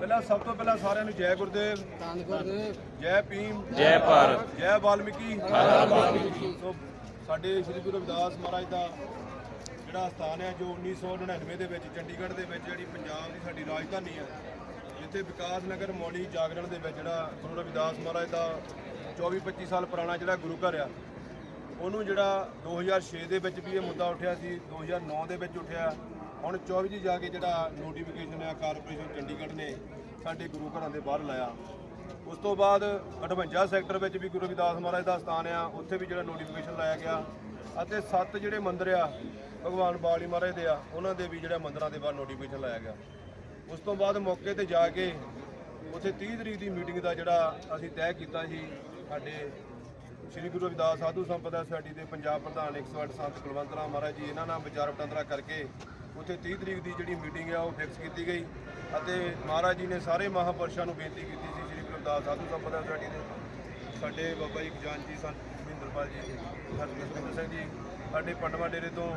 ਪਹਿਲਾਂ ਸਭ ਤੋਂ ਪਹਿਲਾਂ ਸਾਰਿਆਂ ਨੂੰ ਜੈ ਗੁਰਦੇਵ ਜੈ ਭੀਮ ਜੈ ਭਾਰਤ। ਜੈ ਵਾਲਮੀਕੀ। ਸੋ ਸਾਡੇ ਸ੍ਰੀ ਗੁਰੂ ਰਵਿਦਾਸ ਮਹਾਰਾਜ ਦਾ ਜਿਹੜਾ ਸਥਾਨ ਹੈ ਜੋ 1999 ਦੇ ਵਿੱਚ ਚੰਡੀਗੜ੍ਹ ਦੇ ਵਿੱਚ ਜਿਹੜੀ ਪੰਜਾਬ ਦੀ ਸਾਡੀ ਰਾਜਧਾਨੀ ਹੈ ਜਿੱਥੇ ਵਿਕਾਸ ਨਗਰ ਮੌਲੀ ਜਾਗਰਣ ਦੇ ਵਿੱਚ ਜਿਹੜਾ ਗੁਰੂ ਰਵਿਦਾਸ ਮਹਾਰਾਜ ਦਾ 24-25 ਸਾਲ ਪੁਰਾਣਾ ਜਿਹੜਾ ਗੁਰੂ ਘਰ ਆ ਉਹਨੂੰ ਜਿਹੜਾ 2006 ਦੇ ਵਿੱਚ ਵੀ ਇਹ ਮੁੱਦਾ ਉੱਠਿਆ ਸੀ 2009 ਦੇ ਵਿੱਚ ਉੱਠਿਆ ਹੁਣ 24 ਜੀ ਜਾ ਕੇ ਜਿਹੜਾ ਨੋਟੀਫਿਕੇਸ਼ਨ ਆ ਕਾਰਪੋਰੇਸ਼ਨ ਚੰਡੀਗੜ੍ਹ ਨੇ ਸਾਡੇ ਗੁਰੂ ਘਰਾਂ ਦੇ ਬਾਹਰ ਲਾਇਆ। ਉਸ ਤੋਂ ਬਾਅਦ 58 ਸੈਕਟਰ ਵਿੱਚ ਵੀ ਗੁਰੂ ਰਵਿਦਾਸ ਮਹਾਰਾਜ ਦਾ ਸਥਾਨ ਆ, ਉੱਥੇ ਵੀ ਜਿਹੜਾ ਨੋਟੀਫਿਕੇਸ਼ਨ ਲਾਇਆ ਗਿਆ। ਅਤੇ ਸੱਤ ਜਿਹੜੇ ਮੰਦਿਰ ਆ, ਭਗਵਾਨ ਬਾਲੀ ਮਹਾਰਾਜ ਦੇ ਆ, ਉਹਨਾਂ ਦੇ ਵੀ ਜਿਹੜਾ ਮੰਦਿਰਾਂ ਦੇ ਬਾਹਰ ਨੋਟੀਫਿਕੇਸ਼ਨ ਲਾਇਆ ਗਿਆ। ਉਸ ਤੋਂ ਬਾਅਦ ਮੌਕੇ ਤੇ ਜਾ ਕੇ ਉੱਥੇ 30 ਤਰੀਕ ਦੀ ਮੀਟਿੰਗ ਦਾ ਜਿਹੜਾ ਅਸੀਂ ਤੈਅ ਕੀਤਾ ਸੀ, ਸਾਡੇ ਸ੍ਰੀ ਗੁਰੂ ਰਵਿਦਾਸ ਸਾਧੂ ਸੰਪਦਾ ਸੁਸਾਇਟੀ ਦੇ ਪੰਜਾਬ ਪ੍ਰਧਾਨ 108 ਸੰਤ ਕੁਲਵੰਤ ਰਾਮ ਮਹਾਰਾਜ ਜੀ, ਇਹਨਾਂ ਨਾਲ ਵਿਚਾਰ ਵਟਾਂਦਰਾ ਕਰਕੇ ਉੱਥੇ 30 ਤਰੀਕ ਦੀ ਜਿਹੜੀ ਮੀਟਿੰਗ ਆ, ਉਹ ਫਿਕਸ ਕੀਤੀ ਗਈ ਅਤੇ ਮਹਾਰਾਜ ਜੀ ਨੇ ਸਾਰੇ ਮਹਾਪੁਰਸ਼ਾਂ ਨੂੰ ਬੇਨਤੀ ਕੀਤੀ ਸੀ, ਸ੍ਰੀ ਗੁਰਦਾਸ ਰਵਿਦਾਸ ਸਾਧੂ ਸੰਪਦਾ ਸੁਸਾਇਟੀ ਦੇ, ਸਾਡੇ ਬਾਬਾ ਜੀ ਖਜ਼ਾਨ ਜੀ, ਸੰਤ ਮਹਿੰਦਰਪਾਲ ਜੀ ਸਾਡੇ ਜਸਵਿੰਦਰ ਸਿੰਘ ਜੀ, ਸਾਡੇ ਪੰਡਵਾ ਡੇਰੇ ਤੋਂ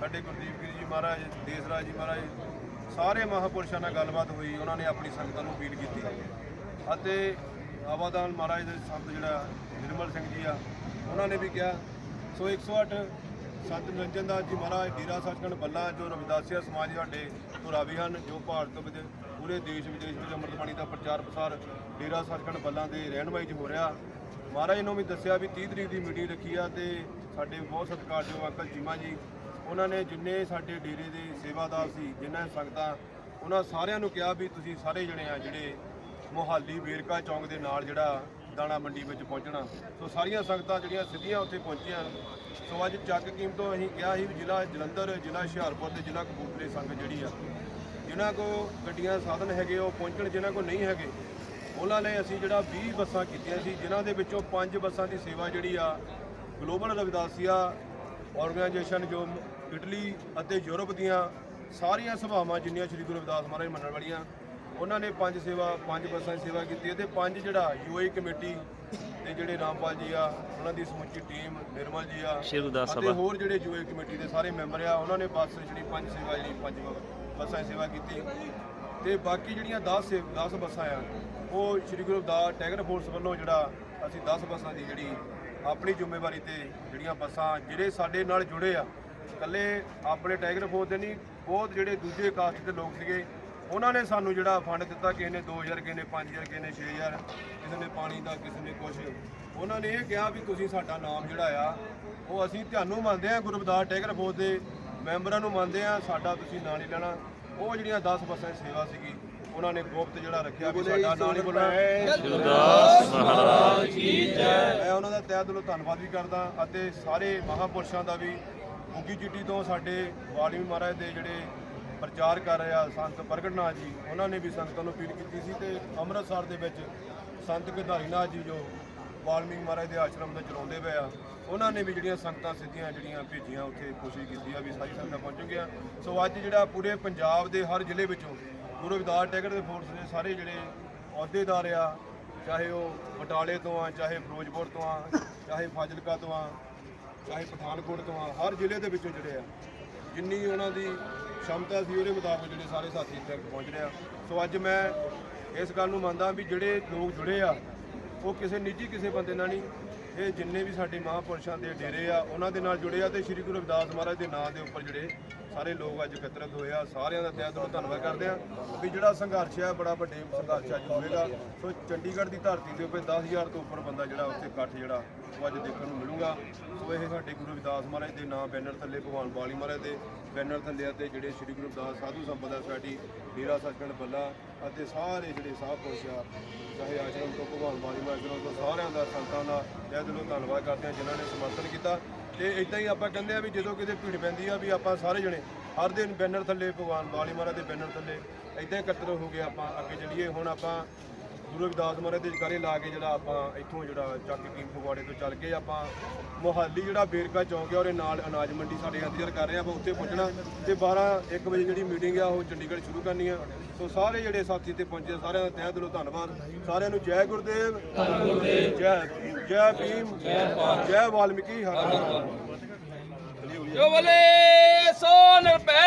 ਸਾਡੇ ਗੁਰਦੀਪ ਗਿਰੀ ਜੀ ਮਹਾਰਾਜ, ਦੇਸਰਾਜ ਜੀ ਮਹਾਰਾਜ, ਸਾਰੇ ਮਹਾਪੁਰਸ਼ਾਂ ਨਾਲ ਗੱਲਬਾਤ ਹੋਈ, ਉਹਨਾਂ ਨੇ ਆਪਣੀ ਸੰਗਤਾਂ ਨੂੰ ਅਪੀਲ ਕੀਤੀ। ਅਤੇ ਆਵਾਦਾਨ ਮਹਾਰਾਜ ਦੇ ਸੰਤ ਜਿਹੜਾ ਨਿਰਮਲ ਸਿੰਘ ਜੀ ਆ, ਉਹਨਾਂ ਨੇ ਵੀ ਕਿਹਾ, ਸੋ 108 ਸੰਤ ਨਿਰੰਜਨ ਦਾਸ ਜੀ ਮਹਾਰਾਜ, ਡੇਰਾ ਸੱਚਖੰਡ ਬੱਲਾ, ਜੋ ਰਵਿਦਾਸੀਆ ਸਮਾਜ ਸਾਡੇ ਧੁਰਾਵੀ ਹਨ, ਜੋ ਭਾਰਤ ਵਿੱਚ ਪੂਰੇ ਦੇਸ਼ ਵਿਦੇਸ਼ ਵਿੱਚ ਅੰਮ੍ਰਿਤ ਬਾਣੀ ਦਾ ਪ੍ਰਚਾਰ ਪ੍ਰਸਾਰ ਡੇਰਾ ਸੱਚਖੰਡ ਬੱਲਾ ਦੇ ਰਹਿਨਮਾਈ 'ਚ ਹੋ ਰਿਹਾ। ਮਹਾਰਾਜ ਨੂੰ ਵੀ ਦੱਸਿਆ ਵੀ 30 ਤਰੀਕ ਦੀ ਮੀਟਿੰਗ ਰੱਖੀ ਆ ਤੇ ਸਾਡੇ ਬਹੁਤ ਸਤਿਕਾਰਯੋਗ ਅੰਕਲ ਚੀਮਾ ਜੀ, ਉਹਨਾਂ ਨੇ ਜਿੰਨੇ ਸਾਡੇ ਡੇਰੇ ਦੇ ਸੇਵਾਦਾਰ ਸੀ ਜਿਨ੍ਹਾਂ ਸੰਗਤਾਂ, ਉਹਨਾਂ ਸਾਰਿਆਂ ਨੂੰ ਕਿਹਾ ਵੀ ਤੁਸੀਂ ਸਾਰੇ ਜਣੇ ਆ ਜਿਹੜੇ ਮੋਹਾਲੀ ਵੇਰਕਾ ਚੌਂਕ ਦੇ ਨਾਲ ਜਿਹੜਾ ਦਾਣਾ ਮੰਡੀ ਵਿੱਚ ਪਹੁੰਚਣਾ। ਸੋ ਸਾਰੀਆਂ ਸੰਗਤਾਂ ਜਿਹੜੀਆਂ ਸਿੱਧੀਆਂ ਉੱਥੇ ਪਹੁੰਚੀਆਂ। ਸੋ ਅੱਜ ਚੱਕ ਕੀਮਤੋਂ ਅਸੀਂ ਕਿਹਾ ਸੀ ਵੀ ਜ਼ਿਲ੍ਹਾ ਜਲੰਧਰ, ਜ਼ਿਲ੍ਹਾ ਹੁਸ਼ਿਆਰਪੁਰ ਤੇ ਜ਼ਿਲ੍ਹਾ ਕਪੂਰਥਲੇ ਸੰਗਤ ਜਿਹੜੀ ਆ, ਜਿਨ੍ਹਾਂ ਕੋ ਗੱਡੀਆਂ ਸਾਧਨ ਹੈਗੇ, ਉਹ ਪਹੁੰਚਣ, ਜਿਨ੍ਹਾਂ ਕੋ ਨਹੀਂ ਹੈਗੇ, ਉਹਨਾਂ ਨੇ ਅਸੀਂ ਜਿਹੜਾ 20 ਬੱਸਾਂ ਕੀਤੀਆਂ ਸੀ, ਜਿਨ੍ਹਾਂ ਦੇ ਵਿੱਚੋਂ 5 ਬੱਸਾਂ ਦੀ ਸੇਵਾ ਜਿਹੜੀ ਆ, ਗਲੋਬਲ ਰਵਿਦਾਸੀਆ ਆਰਗੇਨਾਈਜੇਸ਼ਨ ਜੋ ਇਟਲੀ ਅਤੇ ਯੂਰਪ ਦੀਆਂ ਸਾਰੀਆਂ ਸਭਾਵਾਂ, ਜਿੰਨੀਆਂ ਸ੍ਰੀ ਗੁਰੂ ਰਵਿਦਾਸ ਮਹਾਰਾਜ ਮੰਨਣ ਵਾਲੀਆਂ ਉਹਨਾਂ ਨੇ ਪੰਜ ਸੇਵਾ ਪੰਜ ਬੱਸਾਂ ਦੀ ਸੇਵਾ ਕੀਤੀ ਹੈ ਤੇ ਪੰਜ ਜਿਹੜਾ ਯੂਏ ਕਮੇਟੀ ਦੇ ਜਿਹੜੇ ਰਾਮਪਾਲ ਜੀ ਆ ਉਹਨਾਂ ਦੀ ਸਮੁੱਚੀ ਟੀਮ ਨਿਰਮਲ ਜੀ ਆ ਗੁਰਦਾਸ ਅਤੇ ਸਭਾ। ਹੋਰ ਜਿਹੜੇ ਯੂਏ ਕਮੇਟੀ ਦੇ ਸਾਰੇ ਮੈਂਬਰ ਆ ਉਹਨਾਂ ਨੇ ਬੱਸ ਜਿਹੜੀ ਪੰਜ ਸੇਵਾ ਜਿਹੜੀ ਪੰਜ ਬੱਸਾਂ ਦੀ ਸੇਵਾ ਕੀਤੀ। ਤੇ ਬਾਕੀ ਜਿਹੜੀਆਂ 10 ਸੇ 10 ਬੱਸਾਂ ਆ ਉਹ ਸ੍ਰੀ ਗੁਰੂ ਰਵਿਦਾਸ ਟੈਗਰ ਫੋਰਸ ਵੱਲੋਂ ਜਿਹੜਾ ਅਸੀਂ 10 ਬੱਸਾਂ ਦੀ ਜਿਹੜੀ ਆਪਣੀ ਜ਼ਿੰਮੇਵਾਰੀ ਤੇ ਜਿਹੜੀਆਂ ਬੱਸਾਂ ਜਿਹੜੇ ਸਾਡੇ ਨਾਲ ਜੁੜੇ ਆ ਇਕੱਲੇ ਆਪਣੇ ਟਾਈਗਰ ਫੋਰਸ ਦੇ ਨਹੀਂ ਬਹੁਤ ਜਿਹੜੇ ਦੂਜੇ ਕਾਸਟ ਦੇ ਲੋਕ ਸੀਗੇ ਉਹਨਾਂ ਨੇ ਸਾਨੂੰ ਜਿਹੜਾ ਫੰਡ ਦਿੱਤਾ ਕਿਸੇ ਨੇ 2000 ਕਿਸੇ ਨੇ 5000 ਕਿਸੇ ਨੇ 6000 ਕਿਸੇ ਨੇ ਪਾਣੀ ਦਾ ਕਿਸੇ ਨੇ ਕੁਝ ਉਹਨਾਂ ਨੇ ਇਹ ਕਿਹਾ ਵੀ ਤੁਸੀਂ ਸਾਡਾ ਨਾਮ ਜਿਹੜਾ ਆ ਉਹ ਅਸੀਂ ਤੁਹਾਨੂੰ ਮੰਨਦੇ ਆ ਗੁਰਬਦਾਸ ਟਾਈਗਰ ਫੋਰਸ ਦੇ ਮੈਂਬਰਾਂ ਨੂੰ ਮੰਨਦੇ ਆ ਸਾਡਾ ਤੁਸੀਂ ਨਾਂ ਨਹੀਂ ਲੈਣਾ। ਉਹ ਜਿਹੜੀਆਂ 10 ਬੱਸਾਂ ਦੀ ਸੇਵਾ ਸੀਗੀ ਉਹਨਾਂ ਨੇ ਗੁਪਤ ਜਿਹੜਾ ਰੱਖਿਆ ਵੀ ਸਾਡਾ ਨਾਂ ਨਹੀਂ ਬੋਲਣਾ। ਗੁਰਦਾਸ ਮਹਾਰਾਜ ਮੈਂ ਉਹਨਾਂ ਦਾ ਤਹਿ ਦਿਲੋਂ ਧੰਨਵਾਦ ਵੀ ਕਰਦਾ ਅਤੇ ਸਾਰੇ ਮਹਾਪੁਰਸ਼ਾਂ ਦਾ ਵੀ ਮੁੱਗੀ ਚਿੱਟੀ ਤੋਂ ਸਾਡੇ ਵਾਲਮੀ ਮਹਾਰਾਜ ਦੇ ਜਿਹੜੇ ਪ੍ਰਚਾਰ ਕਰ ਰਿਹਾ ਸੰਤ ਪ੍ਰਗਟਨਾਥ ਜੀ, ਉਹਨਾਂ ਨੇ ਵੀ ਸੰਗਤਾਂ ਨੂੰ ਅਪੀਲ ਕੀਤੀ ਸੀ ਤੇ ਅੰਮ੍ਰਿਤਸਰ ਦੇ ਵਿੱਚ ਸੰਤ ਗਧਾਰੀਨਾਥ ਜੀ ਜੋ ਵਾਲਮੀਕ ਮਹਾਰਾਜ ਦੇ ਆਸ਼ਰਮ ਦਾ ਚਲਾਉਂਦੇ ਪਏ ਆ, ਉਹਨਾਂ ਨੇ ਵੀ ਜਿਹੜੀਆਂ ਸੰਗਤਾਂ ਸਿੱਧੀਆਂ ਜਿਹੜੀਆਂ ਭੇਜੀਆਂ, ਉੱਥੇ ਕੋਸ਼ਿਸ਼ ਕੀਤੀ ਆ ਵੀ ਸਾਰੀ ਸੰਗਤਾਂ ਪਹੁੰਚੂਗੀਆਂ ਸੋ ਅੱਜ ਜਿਹੜਾ ਪੂਰੇ ਪੰਜਾਬ ਦੇ ਹਰ ਜ਼ਿਲ੍ਹੇ ਵਿੱਚੋਂ ਗੁਰੂ ਰਵਿਦਾਸ ਟੈਗਰ ਦੇ ਫੋਰਸ ਦੇ ਸਾਰੇ ਜਿਹੜੇ ਅਹੁਦੇਦਾਰ ਆ, ਚਾਹੇ ਉਹ ਬਟਾਲੇ ਤੋਂ ਆ, ਚਾਹੇ ਫਿਰੋਜ਼ਪੁਰ ਤੋਂ ਆ, ਚਾਹੇ ਫਾਜ਼ਿਲਕਾ ਤੋਂ ਆ, ਚਾਹੇ ਪਠਾਨਕੋਟ ਤੋਂ ਆ, ਹਰ ਜ਼ਿਲ੍ਹੇ ਦੇ ਵਿੱਚੋਂ ਜਿਹੜੇ ਆ, ਜਿੰਨੀ ਉਹਨਾਂ ਦੀ ਸ਼ਮਤਾ ਸੀ ਉਹਦੇ ਮੁਤਾਬਕ ਜਿਹੜੇ ਸਾਰੇ ਸਾਥੀ ਇੱਥੇ ਤੱਕ ਪਹੁੰਚ ਰਹੇ ਆ। ਸੋ ਅੱਜ ਮੈਂ ਇਸ ਗੱਲ ਨੂੰ ਮੰਨਦਾ ਵੀ ਜਿਹੜੇ ਲੋਕ ਜੁੜੇ ਆ, ਉਹ ਕਿਸੇ ਨਿੱਜੀ ਕਿਸੇ ਬੰਦੇ ਨਾਲ ਨਹੀਂ, ਇਹ ਜਿੰਨੇ ਵੀ ਸਾਡੇ ਮਹਾਂਪੁਰਸ਼ਾਂ ਦੇ ਡੇਰੇ ਆ, ਉਹਨਾਂ ਦੇ ਨਾਲ ਜੁੜੇ ਆ ਤੇ ਸ੍ਰੀ ਗੁਰੂ ਰਵਿਦਾਸ ਮਹਾਰਾਜ ਦੇ ਨਾਂ ਦੇ ਉੱਪਰ ਜਿਹੜੇ ਸਾਰੇ ਲੋਕ ਅੱਜ ਇਕੱਤਰਤ ਹੋਏ ਆ, ਸਾਰਿਆਂ ਦਾ ਤਹਿ ਦਿਲੋਂ ਧੰਨਵਾਦ ਕਰਦੇ ਆ ਵੀ ਜਿਹੜਾ ਸੰਘਰਸ਼ ਆ, ਬੜਾ ਵੱਡੇ ਸੰਘਰਸ਼ ਅੱਜ ਹੋਵੇਗਾ। ਸੋ ਚੰਡੀਗੜ੍ਹ ਦੀ ਧਰਤੀ ਦੇ ਉੱਪਰ 10000 ਤੋਂ ਉੱਪਰ ਬੰਦਾ ਜਿਹੜਾ ਉੱਥੇ ਇਕੱਠ ਜਿਹੜਾ, ਉਹ ਅੱਜ ਦੇਖਣ ਨੂੰ ਮਿਲੂਗਾ। ਸੋ ਇਹ ਸਾਡੇ ਗੁਰੂ ਰਵਿਦਾਸ ਮਹਾਰਾਜ ਦੇ ਨਾਮ ਬੈਨਰ ਥੱਲੇ ਭਗਵਾਨ ਬਾਲੀ ਮਹਾਰਾਜ ਦੇ ਬੈਨਰ ਥੱਲੇ ਅਤੇ ਜਿਹੜੇ ਸ੍ਰੀ ਗੁਰੂ ਰਵਿਦਾਸ ਸਾਧੂ ਸੰਪਦਾ ਸੁਸਾਇਟੀ, ਡੇਰਾ ਸੱਚਖੰਡ ਬੱਲਾ ਅਤੇ ਸਾਰੇ ਜਿਹੜੇ ਸਾਹ ਪੁਰਸ਼ ਆ, ਚਾਹੇ ਆਸ਼ਰਮ ਤੋਂ ਭਗਵਾਨ ਬਾਲੀ ਮਹਾਰਾਜ ਤੋਂ, ਸਾਰਿਆਂ ਦਾ ਸੰਤਾਂ ਦਾ ਤਹਿ ਦਿਲੋਂ ਧੰਨਵਾਦ ਕਰਦੇ ਆ, ਜਿਨ੍ਹਾਂ ਨੇ ਸਮਰਥਨ ਕੀਤਾ। ਤੇ ਇਦਾਂ ਹੀ ਆਪਾਂ ਕਹਿੰਦੇ ਆ ਵੀ ਜਦੋਂ ਕਿਤੇ ਭੀੜ ਪੈਂਦੀ ਆ ਵੀ ਆਪਾਂ ਸਾਰੇ ਜਣੇ ਹਰ ਦਿਨ ਬੈਨਰ ਥੱਲੇ ਭਗਵਾਨ ਬਾਲੀ ਮਹਾਰਾਜ ਦੇ ਬੈਨਰ ਥੱਲੇ ਇਦਾਂ ਇਕੱਤਰ ਹੋ ਗਏ ਆਪਾਂ ਅੱਗੇ ਚੱਲੀਏ। ਹੁਣ ਆਪਾਂ ਗੁਰੂ ਰਵਿਦਾਸ ਮਹਾਰਾਜ ਦੇ ਜਕਾਰੇ ਲਾ ਕੇ ਜਿਹੜਾ ਆਪਾਂ ਇੱਥੋਂ ਜਿਹੜਾ ਚੱਕ ਕੀਮ ਫਗਵਾੜੇ ਤੋਂ ਚੱਲ ਕੇ ਆਪਾਂ ਮੋਹਾਲੀ ਜਿਹੜਾ ਬੇਰਕਾ ਚੌਂਕ ਹੈ ਉਹਦੇ ਨਾਲ ਅਨਾਜ ਮੰਡੀ ਸਾਡੇ ਇੰਤਜ਼ਾਰ ਕਰ ਰਹੇ ਆ ਆਪਾਂ ਉੱਥੇ ਪਹੁੰਚਣਾ ਤੇ 12 1 ਵਜੇ ਜਿਹੜੀ ਮੀਟਿੰਗ ਆ ਉਹ ਚੰਡੀਗੜ੍ਹ ਸ਼ੁਰੂ ਕਰਨੀ ਆ। ਸੋ ਸਾਰੇ ਜਿਹੜੇ ਸਾਥੀ ਤੇ ਪਹੁੰਚੇ ਸਾਰਿਆਂ ਦਾ ਤਹਿ ਦਿਲੋਂ ਧੰਨਵਾਦ। ਸਾਰਿਆਂ ਨੂੰ ਜੈ ਗੁਰਦੇਵ। ਜੈ ਭੀਮ। ਜੈ ਭੀਮ। ਜੈ ਵਾਲਮੀਕੀ। ਹਰਿ ਜੋ ਬਲੇ ਸੋ ਨਿਰਭੈ